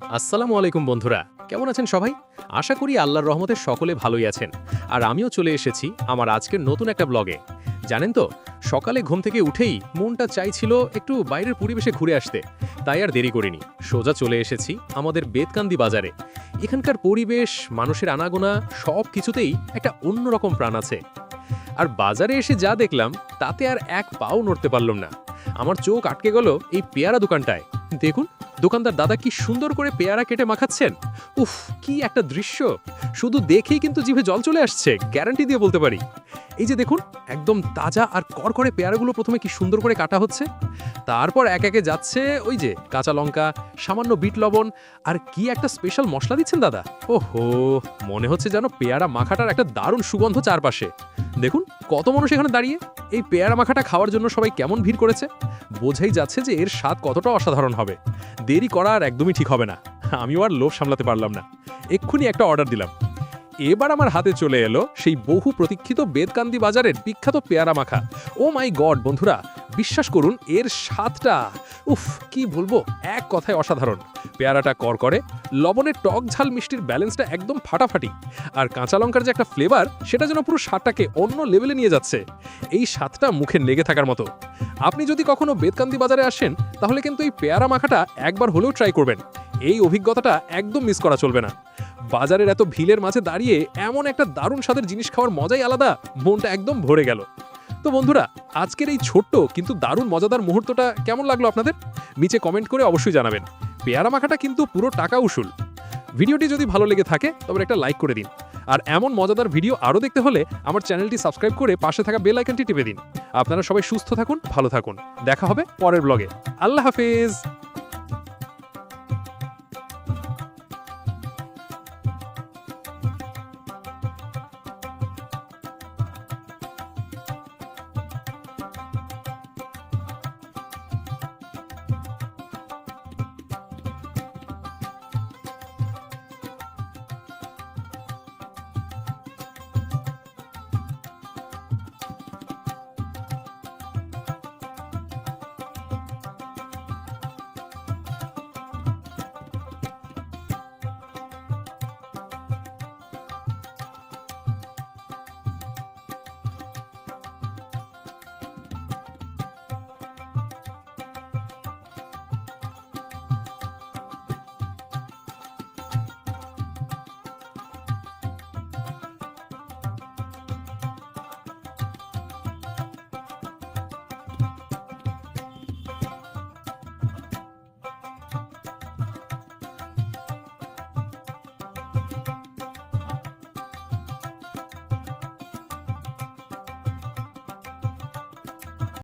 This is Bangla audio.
আসসালামু আলাইকুম বন্ধুরা, কেমন আছেন সবাই? আশা করি আল্লাহর রহমতে সকলে ভালোই আছেন। আর আমিও চলে এসেছি আমার আজকের নতুন একটা ব্লগে জানেন তো, সকালে ঘুম থেকে উঠেই মনটা চাইছিল একটু বাইরের পরিবেশে ঘুরে আসতে। তাই আর দেরি করিনি। সোজা চলে এসেছি আমাদের বেদকান্দি বাজারে। এখানকার পরিবেশ, মানুষের আনাগোনা, সব কিছুতেই একটা অন্যরকম প্রাণ আছে। আর বাজারে এসে যা দেখলাম, তাতে আর এক পাও নড়তে পারলাম না। আমার চোখ আটকে গেল এই পেয়ারা দোকানটায়। দেখুন দোকানদার দাদা কি সুন্দর করে পেয়ারা কেটে মাখাচ্ছেন? উফ, কি একটা দৃশ্য। শুধু দেখেই কিন্তু জিভে জল চলে আসছে, গ্যারান্টি দিয়ে বলতে পারি। এই যে দেখুন, একদম তাজা আর কর করে পেয়ারাগুলো প্রথমে কি সুন্দর করে কাটা হচ্ছে। তারপর এক একে যাচ্ছে ওই যে কাঁচা লঙ্কা, সামান্য বিট লবণ, আর কি একটা স্পেশাল মশলা দিচ্ছেন দাদা। ওহো, মনে হচ্ছে যেন পেয়ারা মাখাটার একটা দারুণ সুগন্ধ চারপাশে। দেখুন, কত মানুষ এখানে দাঁড়িয়ে এই পেয়ারা মাখাটা খাওয়ার জন্য সবাই কেমন ভিড় করেছে। বোঝাই যাচ্ছে যে এর স্বাদ কতটা অসাধারণ হবে। দেরি করা আর একদমই ঠিক হবে না। আমিও আর লোভ সামলাতে পারলাম না। এক্ষুনি একটা অর্ডার দিলাম। এবার আমার হাতে চলে এলো সেই বহু প্রতীক্ষিত বেদকান্দি বাজারের বিখ্যাত পেয়ারা মাখা। ও মাই গড, বন্ধুরা! বিশ্বাস করুন, এর স্বাদটা, উফ, কি বলব, এক কথায় অসাধারণ। পেয়ারাটা কর করে লবণের টক ঝাল মিষ্টির ব্যালেন্সটা একদম ফাটাফাটি। আর কাঁচা লঙ্কার যে একটা ফ্লেভার সেটা যেন পুরো স্বাদটাকে অন্য লেভেলে নিয়ে যাচ্ছে। এই স্বাদটা মুখে লেগে থাকার মতো। আপনি যদি কখনো বেদকান্দি বাজারে আসেন, তাহলে কিন্তু এই পেয়ারা মাখাটা একবার হলেও ট্রাই করবেন। এই অভিজ্ঞতাটা একদম মিস করা চলবে না। বাজারের এত ভিলের মাঝে দাঁড়িয়ে এমন একটা দারুণ স্বাদের জিনিস খাওয়ার মজাই আলাদা, মনটা একদম ভরে গেল। তো বন্ধুরা, আজকের এই ছোট্ট কিন্তু দারুণ মজাদার মুহূর্তটা কেমন লাগল আপনাদের? নিচে কমেন্ট করে অবশ্যই জানাবেন। পেয়ারা মাখাটা কিন্তু পুরো টাকা উসুল। ভিডিওটি যদি ভালো লেগে থাকে, তবে একটা লাইক করে দিন। আর এমন মজাদার ভিডিও আরও দেখতে হলে আমার চ্যানেলটি সাবস্ক্রাইব করে পাশে থাকা বেল আইকনটি টিপে দিন। আপনারা সবাই সুস্থ থাকুন, ভালো থাকুন। দেখা হবে পরের ব্লগে আল্লাহ হাফেজ!